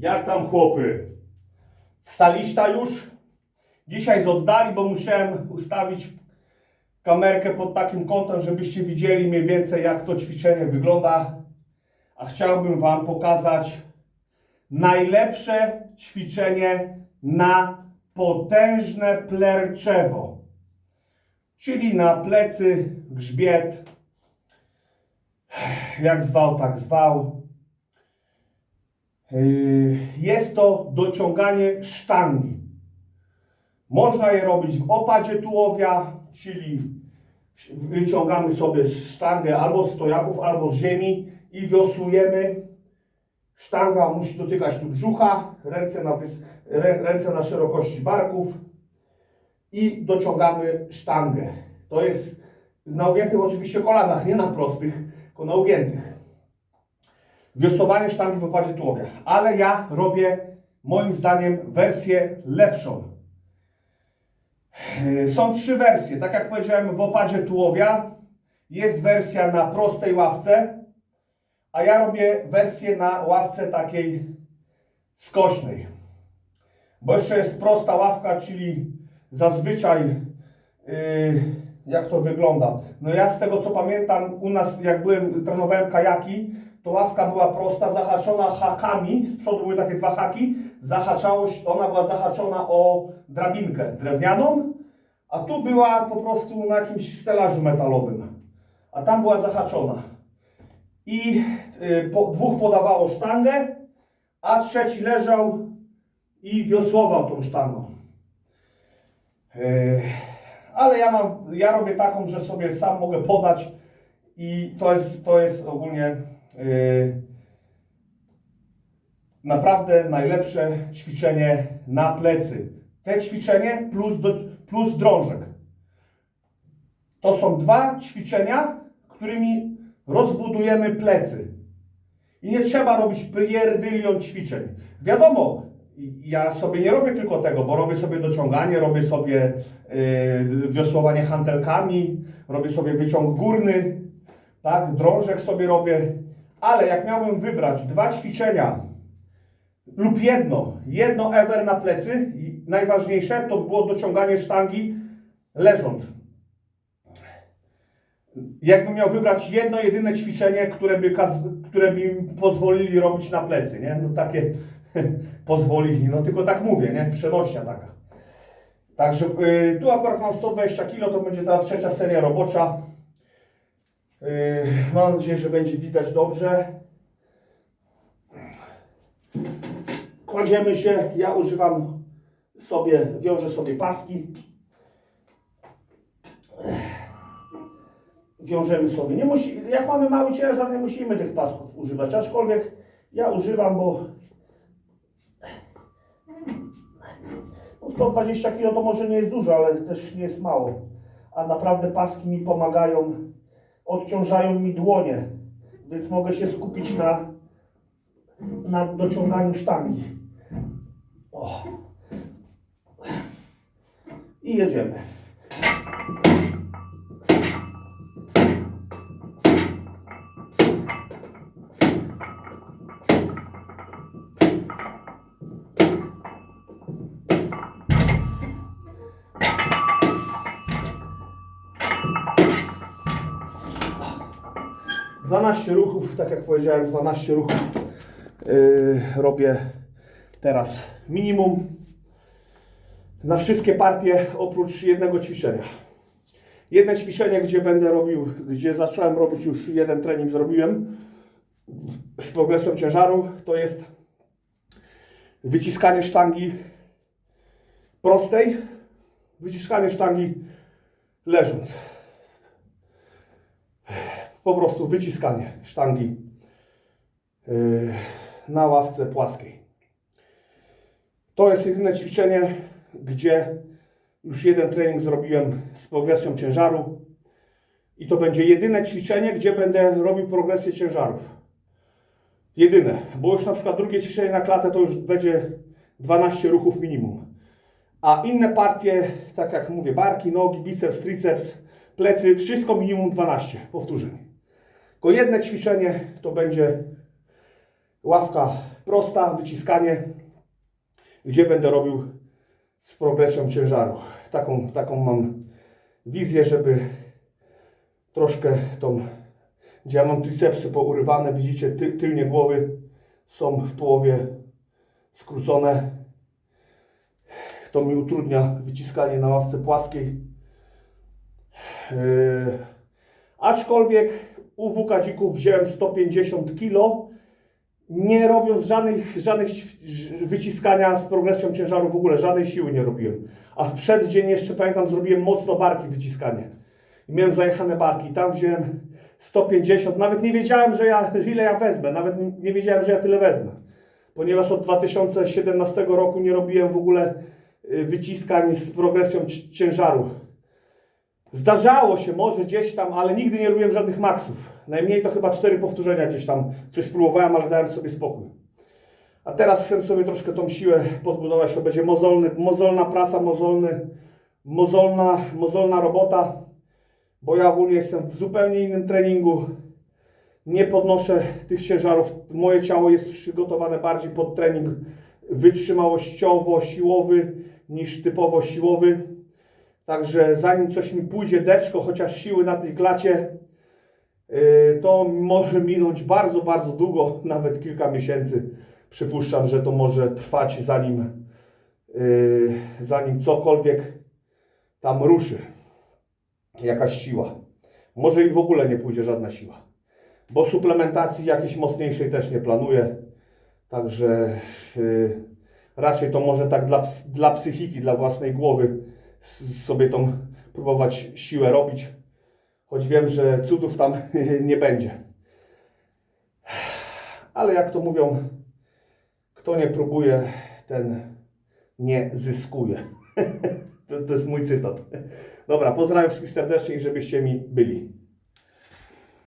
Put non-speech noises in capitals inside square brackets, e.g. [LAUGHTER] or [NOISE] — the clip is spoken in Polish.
Jak tam chłopy? Wstaliście już? Dzisiaj z oddali, bo musiałem ustawić kamerkę pod takim kątem, żebyście widzieli mniej więcej jak to ćwiczenie wygląda. A chciałbym Wam pokazać najlepsze ćwiczenie na potężne plerczewo. Czyli na plecy, grzbiet, jak zwał, tak zwał. Yy, Jest to dociąganie sztangi. Można je robić w opadzie tułowia, czyli wyciągamy sobie sztangę albo z stojaków, albo z ziemi i wiosłujemy. Sztanga musi dotykać tu brzucha, ręce na, ręce na szerokości barków i dociągamy sztangę. To jest na ugiętych oczywiście kolanach, nie na prostych, tylko na ugiętych. Wiosłowanie sztangi w opadzie tułowia. Ale ja robię moim zdaniem wersję lepszą. Yy, Są trzy wersje. Tak jak powiedziałem, w opadzie tułowia jest wersja na prostej ławce, a ja robię wersję na ławce takiej skośnej. Bo jeszcze jest prosta ławka, czyli zazwyczaj yy, jak to wygląda. No ja z tego co pamiętam, u nas jak byłem, trenowałem kajaki, to ławka była prosta, zahaczona hakami, z przodu były takie dwa haki, zahaczało, ona była zahaczona o drabinkę drewnianą, a tu była po prostu na jakimś stelażu metalowym, a tam była zahaczona. I y, po, dwóch podawało sztangę, a trzeci leżał i wiosłował tą sztangą. Yy, ale ja mam, ja robię taką, że sobie sam mogę podać i to jest, to jest ogólnie naprawdę najlepsze ćwiczenie na plecy. Te ćwiczenie plus, do, plus drążek. To są dwa ćwiczenia, którymi rozbudujemy plecy. I nie trzeba robić pierdylion ćwiczeń. Wiadomo, ja sobie nie robię tylko tego, bo robię sobie dociąganie, robię sobie yy, wiosłowanie hantelkami, robię sobie wyciąg górny, tak, drążek sobie robię, ale jak miałbym wybrać dwa ćwiczenia lub jedno, jedno ever na plecy, najważniejsze to było dociąganie sztangi leżąc. Jakbym miał wybrać jedno, jedyne ćwiczenie, które by, które by mi pozwolili robić na plecy, nie? No takie [LAUGHS] pozwolili, no tylko tak mówię, nie? Przenośnia taka. Także y, tu akurat mam 120 kg, to będzie ta trzecia seria robocza. Y, mam nadzieję, że będzie widać dobrze. Kładziemy się, ja używam sobie, wiążę sobie paski. wiążemy sobie. Nie musi, jak mamy mały ciężar, nie musimy tych pasków używać. Aczkolwiek ja używam, bo no 120 kg to może nie jest dużo, ale też nie jest mało. A naprawdę paski mi pomagają, odciążają mi dłonie, więc mogę się skupić na, na dociąganiu sztangi. O. I jedziemy. Dwanaście ruchów, tak jak powiedziałem, 12 ruchów yy, robię teraz minimum na wszystkie partie oprócz jednego ćwiczenia. Jedno ćwiczenie, gdzie będę robił, gdzie zacząłem robić już jeden trening, zrobiłem z progresją ciężaru, to jest wyciskanie sztangi prostej, wyciskanie sztangi leżąc. Po prostu wyciskanie sztangi yy, na ławce płaskiej. To jest jedyne ćwiczenie, gdzie już jeden trening zrobiłem z progresją ciężaru. I to będzie jedyne ćwiczenie, gdzie będę robił progresję ciężarów. Jedyne, bo już na przykład drugie ćwiczenie na klatę to już będzie 12 ruchów minimum. A inne partie, tak jak mówię, barki, nogi, biceps, triceps, plecy, wszystko minimum 12 powtórzeń. Tylko jedno ćwiczenie to będzie ławka prosta, wyciskanie, gdzie będę robił z progresją ciężaru. Taką, taką mam wizję, żeby troszkę tą, gdzie ja mam tricepsy pourywane, widzicie, ty, tylnie głowy są w połowie skrócone. To mi utrudnia wyciskanie na ławce płaskiej. Yy, aczkolwiek u WK dzików wziąłem 150 kg, nie robiąc żadnych, żadnych wyciskania z progresją ciężaru w ogóle, żadnej siły nie robiłem. A w przeddzień jeszcze pamiętam, zrobiłem mocno barki wyciskanie. I miałem zajechane barki. Tam wziąłem 150, nawet nie wiedziałem, że ja, ile ja wezmę, nawet nie wiedziałem, że ja tyle wezmę. Ponieważ od 2017 roku nie robiłem w ogóle y, wyciskań z progresją ci- ciężaru. Zdarzało się może gdzieś tam, ale nigdy nie robiłem żadnych maksów. Najmniej to chyba cztery powtórzenia gdzieś tam coś próbowałem, ale dałem sobie spokój. A teraz chcę sobie troszkę tą siłę podbudować. To będzie mozolny, mozolna praca, mozolny, mozolna, mozolna robota, bo ja ogólnie jestem w zupełnie innym treningu. Nie podnoszę tych ciężarów. Moje ciało jest przygotowane bardziej pod trening wytrzymałościowo-siłowy niż typowo siłowy. Także zanim coś mi pójdzie deczko, chociaż siły na tej klacie, yy, to może minąć bardzo, bardzo długo, [LAUGHS] nawet kilka miesięcy. Przypuszczam, że to może trwać zanim, yy, zanim cokolwiek tam ruszy. Jakaś siła. Może i w ogóle nie pójdzie żadna siła. Bo suplementacji jakiejś mocniejszej też nie planuję. Także yy, raczej to może tak dla, dla psychiki, dla własnej głowy sobie tą próbować siłę robić. Choć wiem, że cudów tam [LAUGHS] nie będzie. Ale jak to mówią, kto nie próbuje, ten nie zyskuje. [LAUGHS] to, to jest mój cytat. Dobra, pozdrawiam wszystkich serdecznie i żebyście mi byli.